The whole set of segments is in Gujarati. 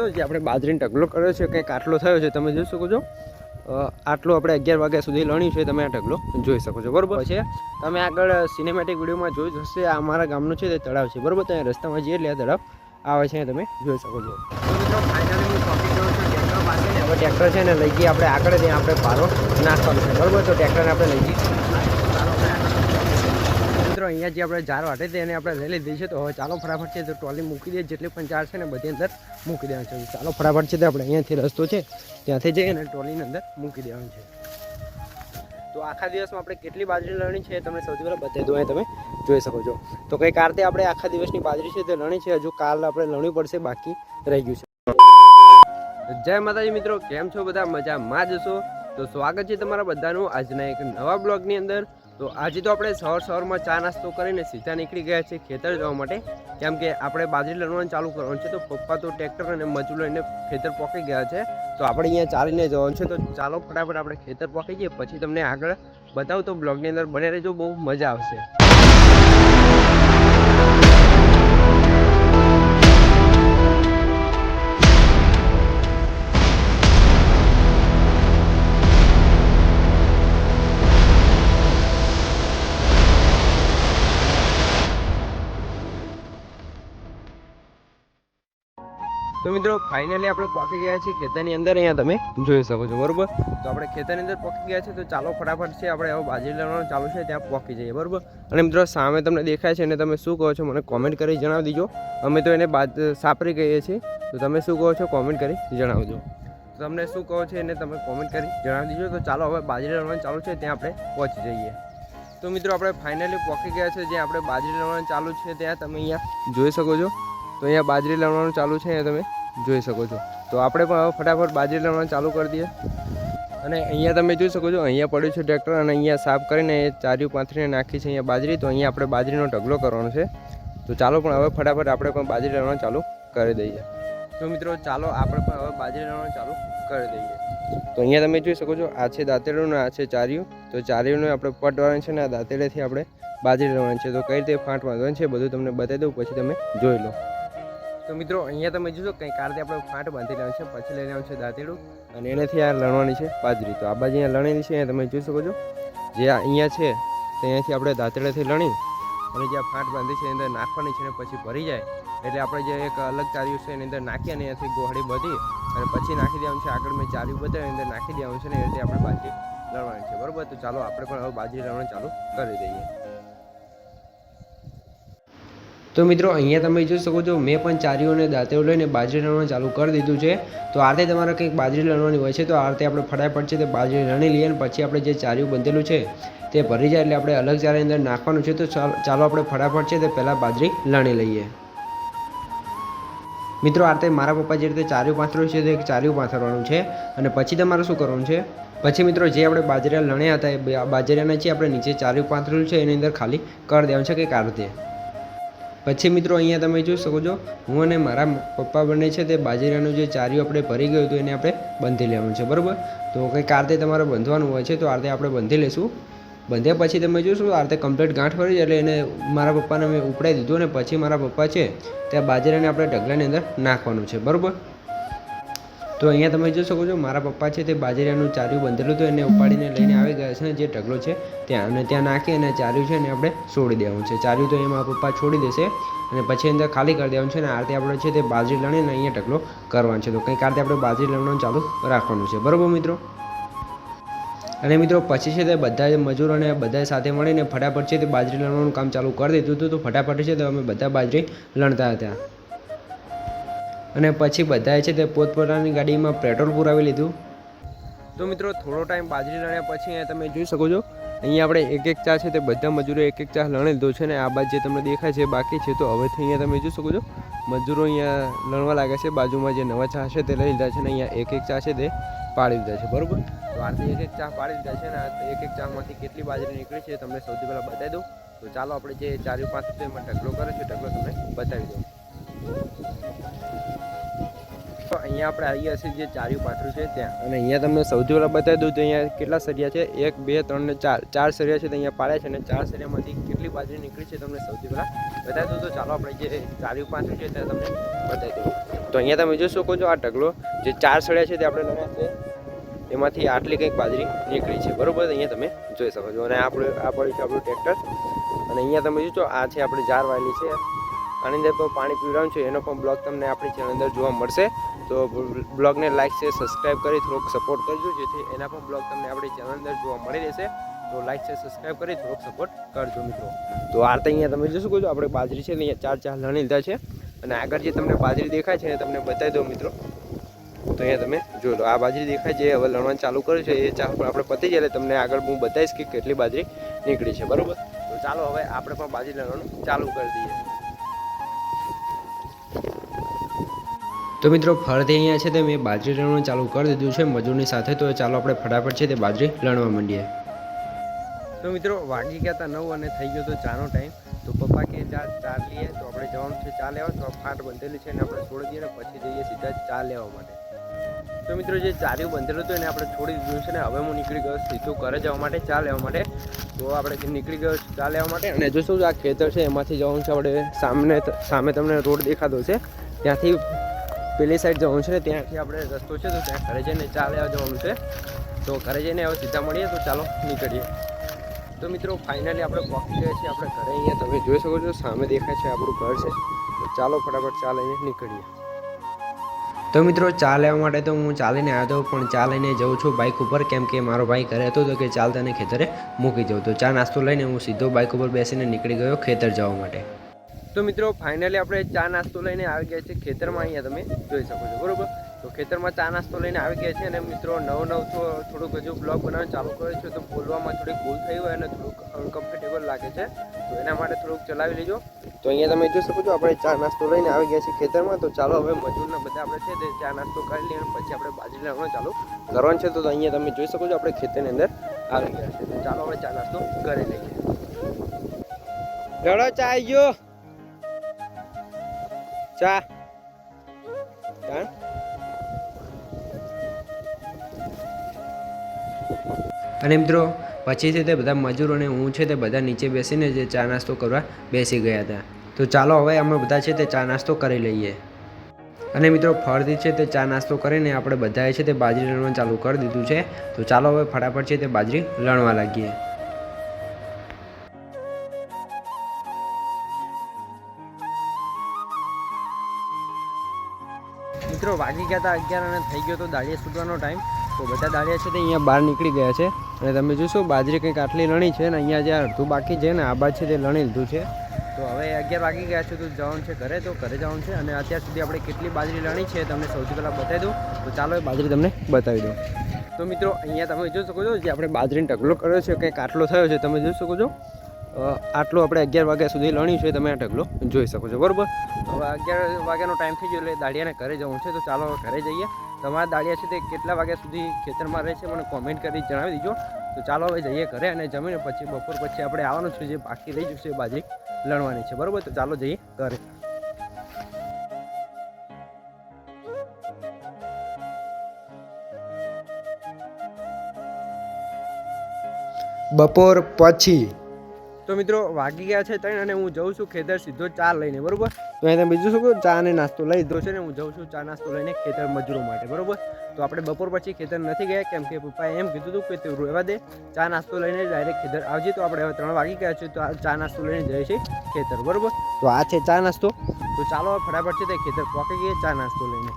છો જે આપણે બાજરીનો ઢગલો કર્યો છે કંઈક આટલો થયો છે તમે જોઈ શકો છો. આટલો આપણે અગિયાર વાગ્યા સુધી લણ્યું છે તમે આ ઢગલો જોઈ શકો છો બરાબર? છે તમે આગળ સિનેમેટિક વિડીયોમાં જોઈ જશે આ અમારા ગામનું છે તે તળાવ છે બરાબર? ત્યાં રસ્તામાં જઈએ એટલે આ તળાવ આવે છે તમે જોઈ શકો છો. મિત્રો ફાઇનલી હું ચોકી ગયો છું ટ્રેક્ટર પાસે. હવે ટ્રેક્ટર છે ને લઈ જઈએ આપણે આગળ ત્યાં આપણે પારો નાખવાનો છે બરાબર? તો ટ્રેક્ટરને આપણે લઈ જઈએ. અહીંયા જે આપણે ઝાર વાટે તેને આપણે લઈ લીધી છે. તો હવે ચાલો ફટાફટ છે તો ટ્રોલી મૂકી દઈએ. જેટલી પણ ઝાર છે ને બધી અંદર મૂકી દેવાનું છે. ચાલો ફટાફટ છે તો આપણે અહીંયાથી રસ્તો છે ત્યાંથી જઈએ અને ટ્રોલીની અંદર મૂકી દેવાનું છે. તો આખા દિવસમાં આપણે કેટલી બાજરી લણી છે તમે સૌથી પહેલાં બતાવી દઉં. તમે જોઈ શકો છો. તો કંઈક આ રીતે આપણે આખા દિવસની બાજરી છે તે લણી છે. હજુ કાલ આપણે લણવી પડશે, બાકી રહી ગયું છે. જય માતાજી મિત્રો. કેમ છો બધા? મજામાં જ છો? તો સ્વાગત છે તમારા બધાનું આજના એક નવા બ્લોગની અંદર. તો આજે તો આપણે સવાર સવારમાં ચા નાસ્તો કરીને સીધા નીકળી ગયા છે ખેતર જવા માટે. કેમ કે આપણે બાજરી લણવાનું ચાલુ કરવાનું છે, તો પપ્પા તો ટ્રેક્ટર અને મજૂર લઈને ખેતર પહોંચી ગયા છે. તો આપણે અહીંયા ચાલીને જવાનું છે, તો ચાલો ફટાફટ આપણે ખેતર પહોંચી જઈએ, પછી તમને આગળ બતાવું. તો બ્લોગની અંદર બને રહેજો, બહુ મજા આવશે. તો મિત્રો ફાઇનલી આપણે પહોંચી ગયા છીએ ખેતરની અંદર અહીંયા તમે જોઈ શકો છો, બરોબર? તો આપણે ખેતરની અંદર પહોંચી ગયા છે તો ચાલો ફટાફટ છે, આપણે હવે બાજરી લેવાનું ચાલુ છે, ત્યાં પહોંચી જઈએ, બરોબર? અને મિત્રો, સામે તમને દેખાય છે, અને તમે શું કહો છો મને કોમેન્ટ કરી જણાવી દીજો. અમે તો એને બાદ સાપરી કહીએ છીએ, તો તમે શું કહો છો કોમેન્ટ કરી જણાવજો. તો તમને શું કહો છો એને તમે કોમેન્ટ કરી જણાવી દીજો. તો ચાલો હવે બાજરી લેવાનું ચાલુ છે, ત્યાં આપણે પહોંચી જઈએ. તો મિત્રો, આપણે ફાઇનલી પહોંચી ગયા છે જ્યાં આપણે બાજરી લેવાનું ચાલુ છે, ત્યાં તમે અહીંયા જોઈ શકો છો. તો અહીંયા બાજરી લાવવાનું ચાલુ છે, અહીંયા તમે જોઈ શકો છો. તો આપણે પણ હવે ફટાફટ બાજરી લણવાનું ચાલુ કરી દઈએ. અને અહીંયા તમે જોઈ શકો છો, અહીંયા પડ્યું છે ટ્રેક્ટર અને અહીંયા સાફ કરીને એ ચાર્યું પાથરીને નાખી છે અહીંયા બાજરી. તો અહીંયા આપણે બાજરીનો ઢગલો કરવાનો છે. તો ચાલો પણ હવે ફટાફટ આપણે પણ બાજરી લણવાનું ચાલુ કરી દઈએ. તો મિત્રો, ચાલો આપણે પણ હવે બાજરી લણવાનું ચાલુ કરી દઈએ. તો અહીંયા તમે જોઈ શકો છો, આ છે દાંતેડું ને આ છે ચાર્યું. તો ચાર્યુંને આપણે પટવાનું છે ને આ દાંતેડેથી આપણે બાજરી લેવાની છે. તો કઈ રીતે ફાંટ બાંધવાની છે બધું તમને બતાવી દઉં, પછી તમે જોઈ લો. તો મિત્રો, અહીંયા તમે જોશો કંઈ આ આપણે ફાટ બાંધી લેવાનું છે, પછી લઈ લેવાનું છે દાંતેડું. અને એનાથી આ લણવાની છે બાજરી. તો આ બાજુ અહીંયા લણેલી છે, અહીંયા તમે જોઈ શકો છો. જે અહીંયા છે, તો અહીંયાથી આપણે દાંતેડાથી લણી, અને જે આ ફાટ બાંધી છે, એની અંદર નાખવાની છે, અને પછી ભરી જાય. એટલે આપણે જે એક અલગ ચાર્યું છે, એની અંદર નાખી અને અહીંયાથી ગોહળી બધી, અને પછી નાખી દેવાનું છે, આગળ મેં ચાર્યું બધા એની અંદર નાખી દેવાનું છે ને એ રીતે આપણે બાજરી લણવાની છે. બરાબર? તો ચાલો, આપણે પણ હવે બાજરી લણવાનું ચાલુ કરી દઈએ. તો મિત્રો, અહીંયા તમે જોઈ શકો છો, મેં પણ ચારીઓ અને દાંતેઓ લઈને બાજરી લણવાનું ચાલુ કરી દીધું છે. તો આ રીતે તમારે કંઈક બાજરી લણવાની હોય છે, તો આ રીતે આપણે ફટાફટ છે તે બાજરી લણી લઈએ અને પછી આપણે જે ચારીયું બંધેલું છે, તે ભરી જાય એટલે આપણે અલગ ચારી અંદર નાખવાનું છે. તો ચાલ- આપણે ફટાફટ છે તે પહેલાં બાજરી લણી લઈએ. મિત્રો આ રીતે મારા પપ્પા જે રીતે ચાર્યું પાથરું છે, તે ચાર્યું પાથરવાનું છે. અને પછી તમારે શું કરવાનું છે? પછી મિત્રો, જે આપણે બાજરીયા લણ્યા હતા, એ બા- બાજરાના છે આપણે નીચે ચાર્યું પાથરેલું છે, એની અંદર ખાલી કરી દેવાનું છે કે આ રીતે પછી મિત્રો અહીંયા તમે જોઈ શકો છો, હું અને મારા પપ્પા બંને છે તે બાજરાનું જે ચાર્યું આપણે ભરી ગયું હતું એને આપણે બંધી લેવાનું છે, બરાબર? તો કંઈક આ રીતે તમારે બંધવાનું હોય છે, તો આ રીતે આપણે બંધી લઈશું બંધ્યા પછી તમે જોશો આ રીતે કમ્પ્લીટ ગાંઠ ફરી એટલે એને મારા પપ્પાને મેં ઉપડાવી દીધું અને પછી મારા પપ્પા છે ત્યાં બાજરાને આપણે ઢગલાની અંદર નાખવાનું છે, બરાબર? તો અહીંયા તમે જોઈ શકો છો, મારા પપ્પા છે તે બાજરીયાનું ચાર્યું બંધેલું હતું, એને ઉપાડીને લઈને આવી ગયા છે જે ઢગલો છે, ત્યાં અને ત્યાં નાખી અને ચાર્યું છે ને આપણે છોડી દેવાનું છે. ચાર્યું તો એ મારા પપ્પા છોડી દેશે અને પછી અંદર ખાલી કરી દેવાનું છે ને આરતી આપણે છે તે બાજરી લણીને અહીંયા ઢગલો કરવાનો છે. તો કંઈક આરતી આપણે બાજરી લણવાનું ચાલુ રાખવાનું છે. બરાબર મિત્રો? અને મિત્રો પછી છે તે બધા જ મજૂરો અને બધા સાથે મળીને ફટાફટ છે તે બાજરી લણવાનું કામ ચાલુ કરી દીધું હતું. તો ફટાફટ છે તો અમે બધા બાજરી લણતા હતા. અને પછી બધાએ છે તે પોતપોતાની ગાડીમાં પેટ્રોલ પુરાવી લીધું. તો મિત્રો, થોડો ટાઈમ બાજરી લણ્યા પછી તમે જોઈ શકો છો, અહીંયા આપણે એક એક ચા છે તે બધા મજૂરો એક એક ચા લણી લીધો છે ને આ બાજુ જે તમને દેખાય છે બાકી છે. તો હવેથી અહીંયા તમે જોઈ શકો છો, મજૂરો અહીંયા લણવા લાગે છે, બાજુમાં જે નવા ચા છે તે લઈ લીધા છે ને અહીંયા એક એક ચા છે તે પાડી દીધા છે, બરાબર? તો આથી એક એક ચા પાડી દીધા છે ને એક એક ચામાંથી કેટલી બાજરી નીકળી છે તમને સૌથી પહેલાં બતાવી દઉં. તો ચાલો આપણે જે ચારે પાંચ એમાં ઢગલો કરે છે, ઢગલો તમને બતાવી દઉં. તો અહીંયા આપણે આવીએ છીએ જે ચાર્યું પાથરું છે ત્યાં. અને અહીંયા તમને સૌથી પહેલાં બતાવી દઉં તો અહીંયા કેટલા સરિયા છે? એક, બે, ત્રણ ને ચાર. ચાર સરિયા છે તો અહીંયા પાડ્યા છે અને ચાર સરિયામાંથી કેટલી બાજરી નીકળી છે તમને સૌથી પહેલાં બતાવી દઉં તો ચાલો આપણે જે ચાર્યું પાથરું છે તે તમને બતાવી દઉં. તો અહીંયા તમે જોઈ શકો છો આ ઢગલો. જે ચાર સળિયા છે તે આપણે લણ્યા છે એમાંથી આટલી કંઈક બાજરી નીકળી છે. બરાબર? અહીંયા તમે જોઈ શકો છો. અને આપણે આ પડ્યું છે આપણું ટ્રેક્ટર. અને અહીંયા તમે જોજો આ છે આપણે જાર વાયેલી છે. આની અંદર પણ પાણી પીવડાવું છું. એનો પણ બ્લોગ તમને આપણી ચેનલ અંદર જોવા મળશે. તો બ્લોગને લાઇક છે સબસ્ક્રાઈબ કરી થોડોક સપોર્ટ કરજો, જેથી એના પણ બ્લોગ તમને આપણી ચેનલ અંદર જોવા મળી રહેશે. તો લાઇક છે સબસ્ક્રાઈબ કરી થોડોક સપોર્ટ કરજો મિત્રો. તો આ તો અહીંયા તમે જોઈ શકો છો, આપણે બાજરી છે અહીંયા ચાર ચાર લણી લીધા છે. અને આગળ જે તમને બાજરી દેખાય છે એ તમને બતાવી દો મિત્રો. તો અહીંયા તમે જોઈ લો, આ બાજરી દેખાય છે, હવે લણવાનું ચાલુ કર્યું છે. એ ચાલ આપણે પતી જાય તમને આગળ હું બતાવીશ કે કેટલી બાજરી નીકળી છે. બરાબર? તો ચાલો હવે આપણે પણ બાજરી લણવાનું ચાલુ કરી દઈએ. તો મિત્રો, ફરથી અહીંયા છે તે મેં બાજરી લણવાનું ચાલુ કરી દીધું છે. મજૂરની સાથે તો ચાલો આપણે ફટાફટ છે તે બાજરી લણવા માંડીએ. તો મિત્રો, વાગી ગયા હતા નવ અને થઈ ગયો તો ચાનો ટાઈમ તો પપ્પા કે ચા ચા લઈએ. તો આપણે જવાનું છે ચા લેવા. તો ફાટ બંધેલી છે અને આપણે છોડી દઈએ પછી જઈએ સીધા ચા લેવા માટે. તો મિત્રો, જે ચાર્યું બંધેલું હતું એને આપણે છોડી દીધું છે ને હવે હું નીકળી ગયો સીધું ઘરે જવા માટે, ચા લેવા માટે. તો આપણે નીકળી ગયો ચા લેવા માટે, અને જો શું આ ખેતર છે એમાંથી જવાનું છે, આપણે સામને સામે તમને રોડ દેખાતો છે ત્યાંથી પેલી સાઈડ જવાનું છે ને, ત્યાંથી આપણે રસ્તો છે, તો ત્યાં ઘરે જઈને ચાલે લેવા જવાનું છે. તો ઘરે જઈને હવે સીધા મળીએ, તો ચાલો નીકળીએ. તો મિત્રો ફાઇનલી આપણે પહોંચી ગયા છીએ આપણે ઘરે અહીંયા. તમે જોઈ શકો છો, સામે દેખાય છે આપણું ઘર છે. તો ચાલો ફટાફટ ચા લઈને નીકળીએ. તો મિત્રો, ચા લેવા માટે તો હું ચાલીને આવ્યો હતો પણ ચા લઈને જઉં છું બાઇક ઉપર, કેમ કે મારો ભાઈ ઘરે હતો, તો કે ચાલતાને ખેતરે મૂકી જવું તો ચા નાસ્તો લઈને હું સીધો બાઇક ઉપર બેસીને નીકળી ગયો ખેતર જવા માટે. તો મિત્રો ફાઇનલી આપણે ચા નાસ્તો લઈને આવી ગયા છે ખેતરમાં અહીંયા તમે જોઈ શકો છો, બરોબર? તો ખેતરમાં ચા નાસ્તો લઈને આવી ગયા છે અને મિત્રો, નવ નવ થોડુંક હજુ બ્લોગ બનાવવાનું ચાલુ કર્યો છે, તો બોલવામાં થોડીક ભૂલ થઈ હોય અને થોડુંક અનકમ્ફર્ટેબલ લાગે છે, તો એના માટે થોડુંક ચલાવી લેજો. તો અહીંયા તમે જોઈ શકો છો, આપણે ચા નાસ્તો લઈને આવી ગયા છીએ ખેતરમાં. તો ચાલો હવે મજૂરના બધા આપણે છે તે ચા નાસ્તો કરી લઈએ પછી આપણે બાજરી લાવવાનું ચાલુ કરવાનું છે. તો અહીંયા તમે જોઈ શકો છો, આપણે ખેતરની અંદર આવી ગયા છે તો ચાલો હવે ચા નાસ્તો કરી લઈએ. ચા આવી ગયો. ચા ચા અને મિત્રો, પછી છે તે બધા મજૂરોને હું છે તે બધા નીચે બેસીને જે ચા નાસ્તો કરવા બેસી ગયા હતા. તો ચાલો હવે અમે બધા છે તે ચા નાસ્તો કરી લઈએ. અને મિત્રો ફળથી છે તે ચા નાસ્તો કરીને આપણે બધાએ છે તે બાજરી લણવા ચાલુ કરી દીધું છે. તો ચાલો હવે ફટાફટ છે તે બાજરી લણવા લાગીએ. મિત્રો વાગી ગયા હતા અગિયાર અને થઈ ગયો તો દાળિયા છૂટવાનો ટાઈમ તો બધા દાળિયા છે તે અહીંયા બહાર નીકળી ગયા છે. અને તમે જોશો, બાજરી કંઈક આટલી લણી છે ને, અહીંયા જે અડધું બાકી છે ને, આ બાદ છે તે લણી લીધું છે. તો હવે અગિયાર વાગી ગયા છે, તો જવાનું છે ઘરે, તો ઘરે જવાનું છે. અને અત્યાર સુધી આપણે કેટલી બાજરી લણી છે તમને સૌથી પહેલાં બતાવી દઉં. તો ચાલો એ બાજરી તમને બતાવી દઉં. તો મિત્રો, અહીંયા તમે જોઈ શકો છો, જે આપણે બાજરીનો ઢગલો કર્યો છે, કંઈક આટલો થયો છે, તમે જોઈ શકો છો. આટલું આપણે અગિયાર વાગ્યા સુધી લણ્યું છે, તમે આ ઢગલો જોઈ શકો છો, બરાબર? હવે અગિયાર વાગ્યાનો ટાઈમ થઈ ગયો એટલે દાડિયાને ઘરે જવું છે, તો ચાલો ઘરે જઈએ. તમારા દાડિયા છે તે કેટલા વાગ્યા સુધી ખેતરમાં રહે છે, મને કોમેન્ટ કરી જણાવી દીજો. તો ચાલો હવે જઈએ ઘરે અને જમીને પછી બપોર પછી આપણે આવવાનું છે, જે બાકી રહી જશે બાજરી લણવાની છે, બરાબર? તો ચાલો જઈએ ઘરે. બપોર પછી તો મિત્રો, વાગી ગયા છે ત્રણ અને હું જઉં છું ખેતર સીધો ચા લઈને, બરોબર? તો અહીંયા બીજું શું કહું ચા અને નાસ્તો લઈ લીધો છે ને હું જઉં છું ચા નાસ્તો લઈને ખેતર મજૂરો માટે, બરોબર? તો આપણે બપોર પછી ખેતર નથી ગયા, કેમ કે પપ્પાએ એમ કીધું હતું કે તે રહેવા દે, ચા નાસ્તો લઈને ડાયરેક્ટ ખેતર આવજે, તો આપણે હવે ત્રણ વાગી ગયા છે, તો આ ચા નાસ્તો લઈને જઈએ છીએ ખેતર, બરોબર? તો આ છે ચા નાસ્તો. તો ચાલો ફટાફટ છે તે ખેતર પહોંચી ગઈએ ચા નાસ્તો લઈને.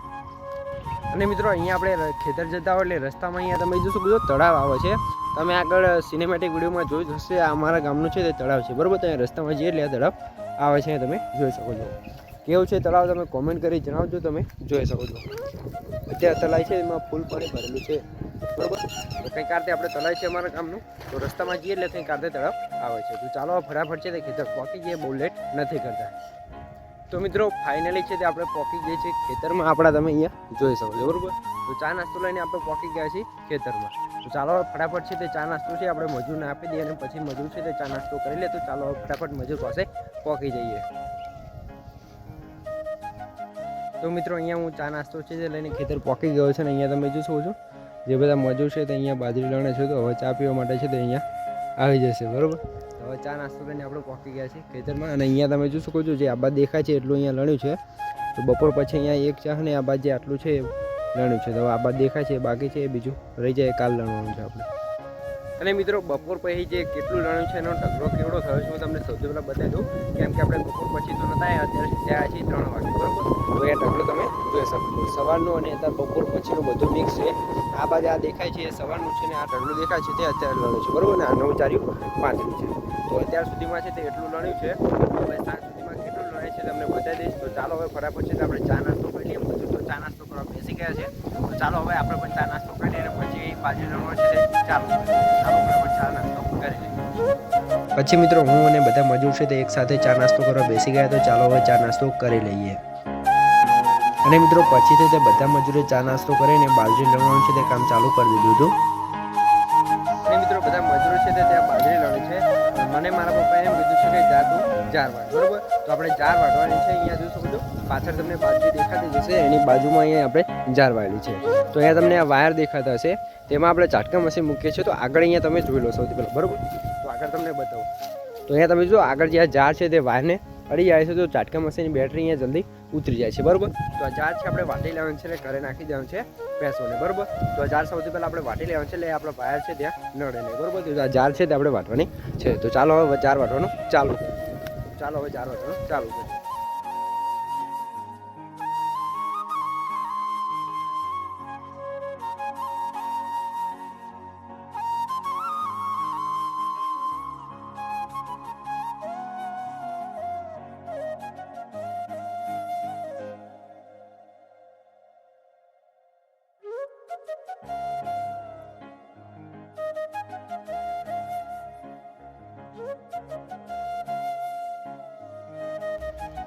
અને મિત્રો, અહીંયા આપણે ખેતર જતા હોય એટલે રસ્તામાં અહીંયા તમે જોશો બધો તળાવ આવે છે. તમે આગળ સિનેમેટિક વિડીયોમાં જોઈ જ હશે, આ અમારા ગામનું છે તે તળાવ છે. બરાબર તમે રસ્તામાં જઈએ એટલે તળાવ આવે છે તમે જોઈ શકો છો. કેવું છે તળાવ? તમે કોમેન્ટ કરી જણાવજો, તમે જોઈ શકો છો. અત્યારે તળાવ છે, એમાં ફૂલ પાણી ભરેલું છે. બરાબર? કંઈક કારતે આપણે તળાવ છે અમારા ગામનું. તો રસ્તામાં જઈએ એટલે કંઈક કારતે તળાવ આવે છે. તો ચાલો ફટાફટ છે તે ખેતર પહોંચી જઈએ બહુ લેટ નથી કરતા. તો મિત્રો ફાઇનલી છે તે આપણે પહોંચી જઈએ છીએ ખેતરમાં. આપણા તમે અહીંયા જોઈ શકો છો, બરાબર? તો ચા નાસ્તો લઈને આપણે પહોંચી ગયા છીએ ખેતરમાં. તો ચાલો ફટાફટ છે તે ચા નાસ્તો છે, આપણે મજૂરને આપી દઈએ અને પછી મજૂર છે તે ચા નાસ્તો કરી લે, તો ચાલો ફટાફટ મજૂર પાસે પહોંચી જઈએ. તો મિત્રો, અહીંયા હું ચા નાસ્તો છે તે લઈને ખેતર પહોંચી ગયો છે અને અહીંયા તમે જોશો છો, જે બધા મજૂર છે તે અહીંયા બાજરી લણે છે, તો હવે ચા પીવા માટે છે તે અહીંયા આવી જશે, બરાબર? હવે ચા નાસ્તો કરીને આપણે પહોંચી ગયા છીએ ખેતરમાં અને અહીંયા તમે જોઈ શકો છો જે આ બાદ દેખાય છે એટલું અહીંયા લણ્યું છે. તો બપોર પછી અહીંયા એક ચા ને આ બાદ જે આટલું છે લણ્યું છે. તો આ બાદ દેખાય છે, બાકી છે એ બીજું. રહી જાય કાલ લણવાનું છે આપણે. અને મિત્રો, બપોર પછી જે કેટલું લણ્યું છે એનો ઢગલો કેવડો થયો છે, હું તમને સૌથી પહેલાં બતાવી દઉં. કેમ કે આપણે બપોર પછી તો નતા અત્યારે ત્યાં છે ત્રણ વાગે, બરાબર? તો એ ઢગલો તમે જોઈ શકો. સવારનું અને અત્યારે બપોર પછીનું બધું મિક્સ છે. આ બાજુ આ દેખાય છે, એ સવારનું છે ને આ ઢગલું દેખાય છે, તે અત્યારે લણ્યું છે, બરાબર? ને આ નવ ચાર્યું પાંચનું છે. તો અત્યાર સુધીમાં છે તે એટલું લણ્યું છે. હવે સાંજ સુધીમાં કેટલું લણાય છે તમને બતાવી દઈશ. તો ચાલો હવે ફટાફટ છે આપણે ચા નાસ્તો કરી બધું તો ચા નાસ્તો કરવા બેસી ગયા છે. તો ચાલો હવે આપણે પણ ચા નાસ્તો કરીએ અને પછી બાજુનો રોડ છે ચાલો ચાલો ચાલો પણ ચા નાસ્તો કરી લઈએ. પછી મિત્રો હું અને બધા મજૂર છે તે એક સાથે ચા નાસ્તો કરવા બેસી ગયા તો ચાલો હવે ચા નાસ્તો કરી લઈએ. અને મિત્રો પછીથી તે બધા મજૂરે ચા નાસ્તો કરીને બાજરી લણવાનું છે તે કામ ચાલુ કરી દીધું હતું. અને મિત્રો બધા મજૂરો છે તે ત્યાં બાજરી લણે છે. મને મારા પપ્પાએ એમ કીધું છે કે જા તું જાર બરોબર? તો આપણે જાર વાટવાની છે, અહીંયા જોઈ શકો પાછળ તમને બાજરી દેખાતી જશે એની બાજુમાં અહીંયા આપણે જાર વાળી છે. તો અહીંયા તમને આ વાયર દેખાતા હશે. તેમાં આપણે ચાટકા મશીન મૂકીએ છીએ. તો આગળ અહીંયા તમે જોઈ લો સૌથી પહેલાં, બરાબર? તો આગળ તમને બતાવું. તો અહીંયા તમે જો આગળ જે આ જાર છે તે વાયરને અડી જાય છે. તો ચાટકા મશીનની બેટરી અહીંયા જલ્દી ઉતરી જાય છે, બરાબર? તો આ જાર છે, આપણે વાટી લેવાનું છે એટલે ઘરે નાખી દેવાનું છે ભેંસોને, બરાબર? તો આ જાર સૌથી પહેલાં આપણે વાટી લેવાનું છે એટલે આપણો વાયર છે ત્યાં નડે નહીં, બરોબર? તો આ જાર છે તે આપણે વાટવાની છે. તો ચાલો હવે જાર વાટવાનું ચાલુ. ચાલો હવે જાર ચાલો ચાલુ. કરીએ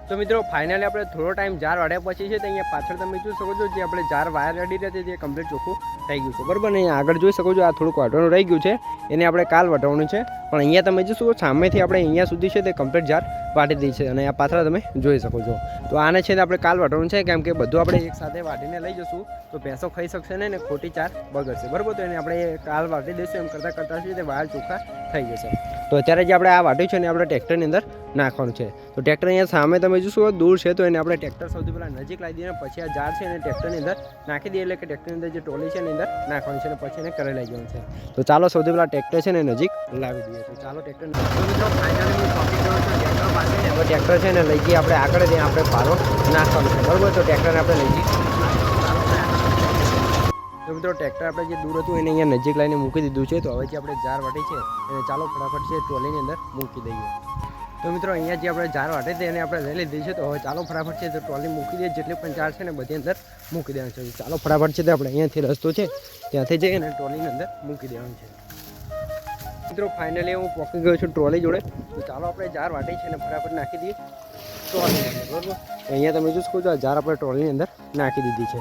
તો મિત્રો ફાઇનલી આપણે થોડો ટાઈમ જાર વાળ્યા પછી છે તો અહીંયા પાછળ તમે જોઈ શકો છો જે આપણે જાર વાયર રેડી હતી તે કમ્પ્લીટ ચોખ્ખું થઈ ગયું છે. બરાબર? ને અહીંયા આગળ જોઈ શકો છો આ થોડુંક વાટવાનું રહી ગયું છે. એને આપણે કાલ વટાવવાનું છે. પણ અહીંયા તમે જોશો સામેથી આપણે અહીંયા સુધી છે તે કમ્પ્લીટ જાર વાટી દઈ છે અને આ પાછળ તમે જોઈ શકો છો. તો આને છે આપણે કાલ વાટવાનું છે, કેમ કે બધું આપણે એક સાથે વાટીને લઈ જશું. તો ભેંસો ખાઈ શકશે ને ખોટી ચાર બગડશે. બરાબર? તો એને આપણે કાલ વાટી દઈશું. એમ કરતાં કરતાં છે તે વાયર ચોખ્ખા થઈ જશે. તો અત્યારે જે આપણે આ વાટ્યું છે ને આપણે ટ્રેક્ટરની અંદર નાખવાનું છે. તો ટ્રેક્ટર અહીંયા સામે તમે જોશો દૂર છે, તો એને આપણે ટ્રેક્ટર સૌથી પહેલાં નજીક લાવી દઈએ અને પછી આ ઝાડ છે એને ટ્રેક્ટરની અંદર નાખી દઈએ, એટલે કે ટ્રેક્ટરની અંદર જે ટોલી છે એની અંદર નાખવાનું છે અને પછી એને કરે લઈ જવાનું છે. તો ચાલો સૌથી પહેલાં ટ્રેક્ટર છે ને નજીક લાવી દઈએ. તો ચાલો ટ્રેક્ટર ટ્રેક્ટર છે ને લઈ જઈએ આપણે આગળ, ત્યાં આપણે પારો નાખવાનું છે. બરાબર? તો ટ્રેક્ટરને આપણે લઈ જઈએ. તો મિત્રો, ટ્રેક્ટર આપણે જે દૂર હતું એને અહીંયા નજીક લાવીને મૂકી દીધું છે, તો હવે જે આપણે જાર વાટી છે, એને ચાલો ફટાફટ છે ટ્રોલીની અંદર મૂકી દઈએ. તો મિત્રો, અહીંયા જે આપણે જાર વાટે તેને આપણે લઈ લીધી છે. તો હવે ચાલો ફટાફટ છે તો ટ્રોલી મૂકી દઈએ. જેટલી પણ જાર છે ને બધી અંદર મૂકી દેવાનું છે. ચાલો ફટાફટ છે તો આપણે અહીંયાથી રસ્તો છે, ત્યાંથી જઈએ અને ટ્રોલીની અંદર મૂકી દેવાનું છે. મિત્રો ફાઇનલી હું પહોંચી ગયો છું ટ્રોલી જોડે. તો ચાલો આપણે જાર વાટી છે ને ફટાફટ નાખી દઈએ. ટ્રોલી બરાબર? અહીંયા તમે જોઈ શકો છો, આ જાર આપણે ટ્રોલીની અંદર નાખી દીધી છે.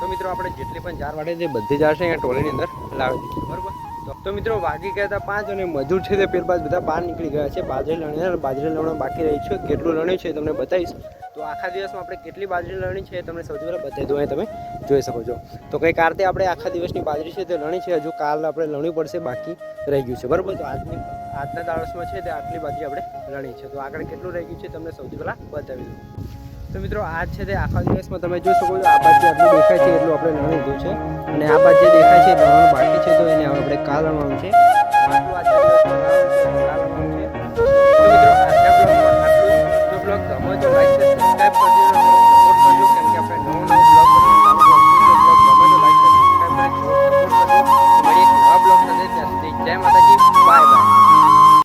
તો મિત્રો, આપણે જેટલી પણ જાર વાટે છે બધી જાર છે અહીંયા ટ્રોલીની અંદર લાવી દીધી બરાબર? તો- મિત્રો વાગી ગયા હતા પાંચ અને મજૂર છે તે પેરબાદ બધા બહાર નીકળી ગયા છે. બાજરી લણી અને બાજરી લણવા બાકી રહી છે. કેટલું લણ્યું છે તમને બતાવીશ. તો આખા દિવસમાં આપણે કેટલી બાજરી લણી છે તમને સૌથી પહેલાં બતાવી દઉં. તમે જોઈ શકો છો. તો કંઈક આ રીતે આપણે આખા દિવસની બાજરી છે તે લણી છે. હજુ કાલ આપણે લણવી પડશે, બાકી રહી ગયું છે. બરાબર? તો આજની, આજના દાળસમાં છે તે આટલી બાજરી આપણે લણી છે. તો આગળ કેટલું રહી ગયું છે તમને સૌથી પહેલાં બતાવી દઉં. તો મિત્રો આજ છે તે આખા દિવસમાં તમે જોઈ શકો છો. આ બાજુ આટલું દેખાય છે એટલું આપણે લણી લીધું છે. અને આ બાજુ જે દેખાય છે ભણવાનું બાકી છે, તો એને હવે આપણે કાલ આવવાનું છે. મિત્રો, આજના બ્લોગમાં આટલું જો. બ્લોગ ગમો તો લાઈક સબસ્ક્રાઈબ કરજો.